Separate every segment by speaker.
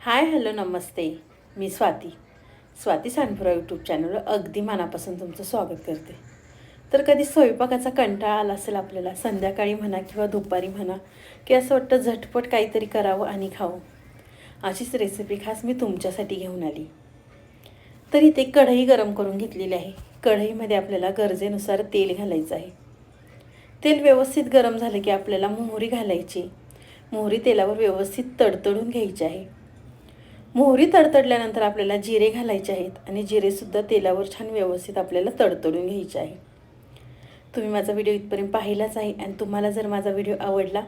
Speaker 1: हाय hello नमस्ते. मी Swati. Swati Sanpura YouTube चॅनलवर अगदी मनापासून तुमचं स्वागत करते. तर कधी स्वयंपाकाचा कंटाळा आला असेल आपल्याला संध्याकाळी म्हणा किंवा दुपारी म्हणा की असं वाटतं झटपट काहीतरी करावं आणि खावं. अशीच रेसिपी खास मी तुमच्यासाठी घेऊन आली. तर इथे कढई गरम करून घेतलेली आहे. कढईमध्ये आपल्याला गरजेनुसार तेल घालायचं आहे. तेल व्यवस्थित गरम झालं की आपल्याला मोहरी घालायची. मोहरी तेलावर व्यवस्थित तडतडून घ्यायची आहे. मोहरी तडतडल्यानंतर आपल्याला जिरे घालायचे आहेत आणि जिरेसुद्धा तेलावर छान व्यवस्थित आपल्याला तडतडून घ्यायचे आहे. तुम्ही माझा व्हिडिओ इथपर्यंत पाहिलाच आहे आणि तुम्हाला जर माझा व्हिडिओ आवडला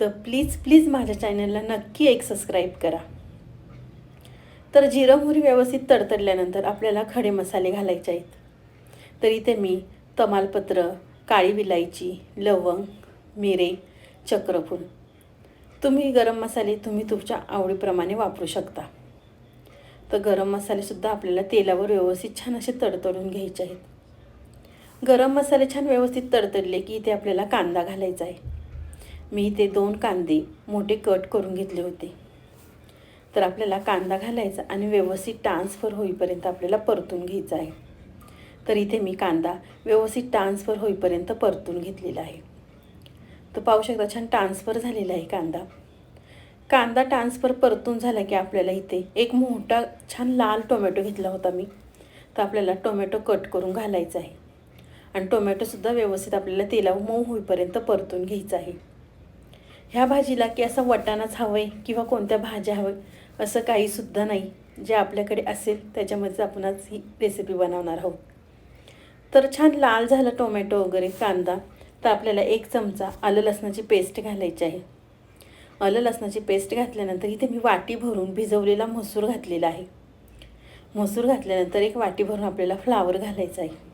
Speaker 1: तर प्लीज प्लीज माझ्या चॅनलला नक्की एक सबस्क्राईब करा. तर जिरं मोहरी व्यवस्थित तडतडल्यानंतर आपल्याला खडे मसाले घालायचे आहेत. तर इथे मी तमालपत्र काळी विलायची लवंग मिरे चक्रफूल तुम्ही गरम मसाले तुम्ही तुमच्या आवडीप्रमाणे वापरू शकता. तर गरम मसालेसुद्धा आपल्याला तेलावर व्यवस्थित छान असे तडतडून घ्यायचे आहेत. गरम मसाले छान व्यवस्थित तडतडले की इथे आपल्याला कांदा घालायचा आहे. मी इथे दोन कांदे मोठे कट करून घेतले होते. तर आपल्याला कांदा घालायचा आणि व्यवस्थित ट्रान्सफर होईपर्यंत आपल्याला परतून घ्यायचा आहे. तर इथे मी कांदा व्यवस्थित ट्रान्सफर होईपर्यंत परतून घेतलेला आहे. तर पाहू शकता छान ट्रान्सफर झालेला आहे कांदा. कांदा ट्रान्सफर परतून झाला की आपल्याला इथे एक मोठा छान लाल टोमॅटो घेतला होता मी. तर आपल्याला टोमॅटो कट करून घालायचा आहे. आणि टोमॅटोसुद्धा व्यवस्थित आपल्याला तेला मऊ होईपर्यंत परतून घ्यायचं आहे. ह्या भाजीला की असं वटाणाच हवं आहे किंवा कोणत्या भाज्या हवं असं काहीसुद्धा नाही. जे आपल्याकडे असेल त्याच्यामध्येच आपण आज ही रेसिपी बनवणार आहोत. तर छान लाल झालं टोमॅटो वगैरे कांदा. तर आपल्याला एक चमचा आलं लसणाची पेस्ट घालायची आहे. आलं लसणाची पेस्ट घातल्यानंतर इथे मी वाटी भरून भिजवलेला मसूर घातलेला आहे. मसूर घातल्यानंतर एक वाटी भरून आपल्याला फ्लावर घालायचा आहे.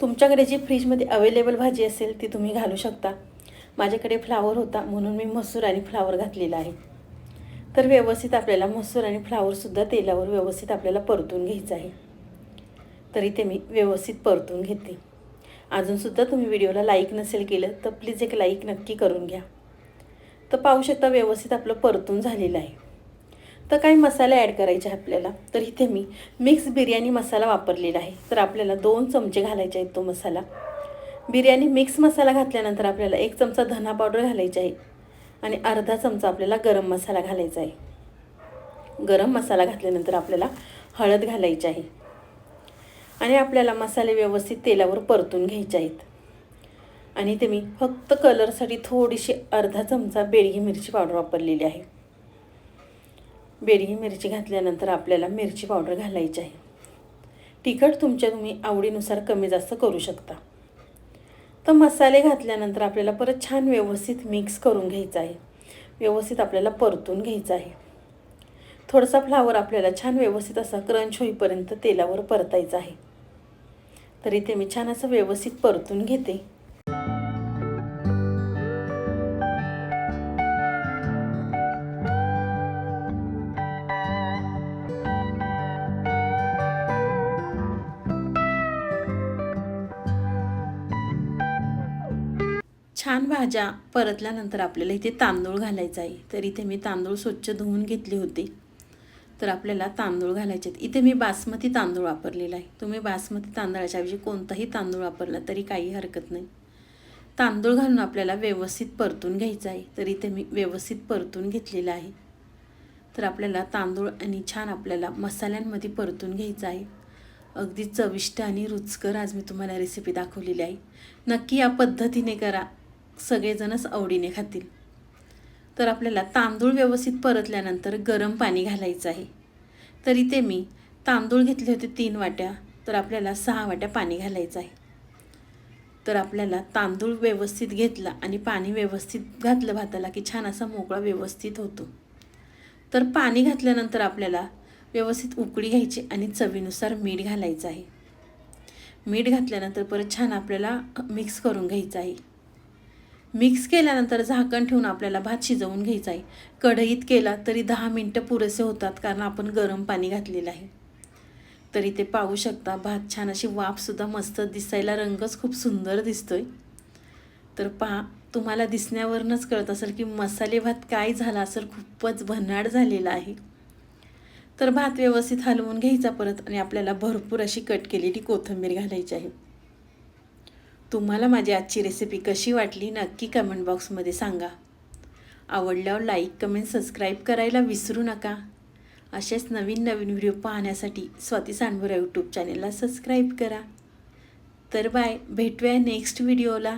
Speaker 1: तुमच्याकडे जी फ्रीजमध्ये अवेलेबल भाजी असेल ती तुम्ही घालू शकता. माझ्याकडे फ्लावर होता म्हणून मी मसूर आणि फ्लावर घातलेला आहे. तर व्यवस्थित आपल्याला मसूर आणि फ्लावरसुद्धा तेलावर व्यवस्थित आपल्याला परतून घ्यायचं आहे. तरी ते मी व्यवस्थित परतून घेते. अजूनसुद्धा तुम्ही व्हिडिओला लाईक नसेल केलं तर प्लीज एक लाईक नक्की करून घ्या. तर पाहू शकता व्यवस्थित आपलं परतून झालेलं आहे. तर काही मसाले ॲड करायचे आहे आपल्याला. तर इथे मी मिक्स बिर्याणी मसाला वापरलेला आहे. तर आपल्याला दोन चमचे घालायचे आहेत तो मसाला. बिर्याणी मिक्स मसाला घातल्यानंतर आपल्याला एक चमचा धना पावडर घालायची आहे. आणि अर्धा चमचा आपल्याला गरम मसाला घालायचा आहे. गरम मसाला घातल्यानंतर आपल्याला हळद घालायची आहे. आणि आपल्याला मसाले व्यवस्थित तेलावर परतून घ्यायचे आहेत. आणि ते मी फक्त कलरसाठी थोडीशी अर्धा चमचा बेडगी मिरची पावडर वापरलेली आहे. बेडगी मिरची घातल्यानंतर आपल्याला मिरची पावडर घालायची आहे. तिखट तुमच्या तुम्ही आवडीनुसार कमी जास्त करू शकता. तर मसाले घातल्यानंतर आपल्याला परत छान व्यवस्थित मिक्स करून घ्यायचं आहे. व्यवस्थित आपल्याला परतून घ्यायचं आहे. थोडासा फ्लावर आपल्याला छान व्यवस्थित असा क्रंच होईपर्यंत तेलावर परतायचा आहे. तर इथे मी छान असं व्यवस्थित परतून घेते. छान भाज्या परतल्यानंतर आपल्याला इथे तांदूळ घालायचा आहे. तर इथे मी तांदूळ स्वच्छ धुवून घेतले होते. तर आपल्याला तांदूळ घालायचे आहेत. इथे मी बासमती तांदूळ वापरलेला आहे. तुम्ही बासमती तांदळाच्याऐवजी कोणताही तांदूळ वापरला तरी काही हरकत नाही. तांदूळ घालून आपल्याला व्यवस्थित परतून घ्यायचं आहे. तर इथे मी व्यवस्थित परतून घेतलेलं आहे. तर आपल्याला तांदूळ आणि छान आपल्याला मसाल्यांमध्ये परतून घ्यायचं आहे. अगदी चविष्ट आणि रुचकर आज मी तुम्हाला रेसिपी दाखवलेली आहे. नक्की या पद्धतीने करा. सगळेजणच आवडीने खातील. तर आपल्याला तांदूळ व्यवस्थित परतल्यानंतर गरम पाणी घालायचं आहे. तर इथे मी तांदूळ घेतले होते तीन वाट्या तर आपल्याला सहा वाट्या पाणी घालायचं आहे. तर आपल्याला तांदूळ व्यवस्थित घेतला आणि पाणी व्यवस्थित घातलं भाताला की छान असा मोकळा व्यवस्थित होतो. तर पाणी घातल्यानंतर आपल्याला व्यवस्थित उकळी घ्यायची आणि चवीनुसार मीठ घालायचं आहे. मीठ घातल्यानंतर परत छान आपल्याला मिक्स करून घ्यायचं आहे. मिक्स केल्यानंतर झाकण ठेवून आपल्याला भात शिजवून घ्यायचा आहे. कढईत केला तरी दहा मिनटं पुरेसे होतात कारण आपण गरम पाणी घातलेलं आहे. तरी ते पाहू शकता भात छान अशी वाफसुद्धा मस्त दिसायला रंगच खूप सुंदर दिसतोय. तर पहा तुम्हाला दिसण्यावरूनच कळत असेल की मसाले भात काय झाला असेल खूपच भन्नाट झालेला आहे. तर भात व्यवस्थित हलवून घ्यायचा परत आणि आपल्याला भरपूर अशी कट केलेली कोथिंबीर घालायची आहे. तुम्हाला माझी आजची रेसिपी कशी वाटली नक्की कमेंट बॉक्समध्ये सांगा. आवडल्यावर लाईक कमेंट सबस्क्राईब करायला विसरू नका. असेच नवीन नवीन व्हिडिओ पाहण्यासाठी स्वाती सांडभोरा यूट्यूब चॅनेलला सबस्क्राईब करा. तर बाय भेटूया नेक्स्ट व्हिडिओला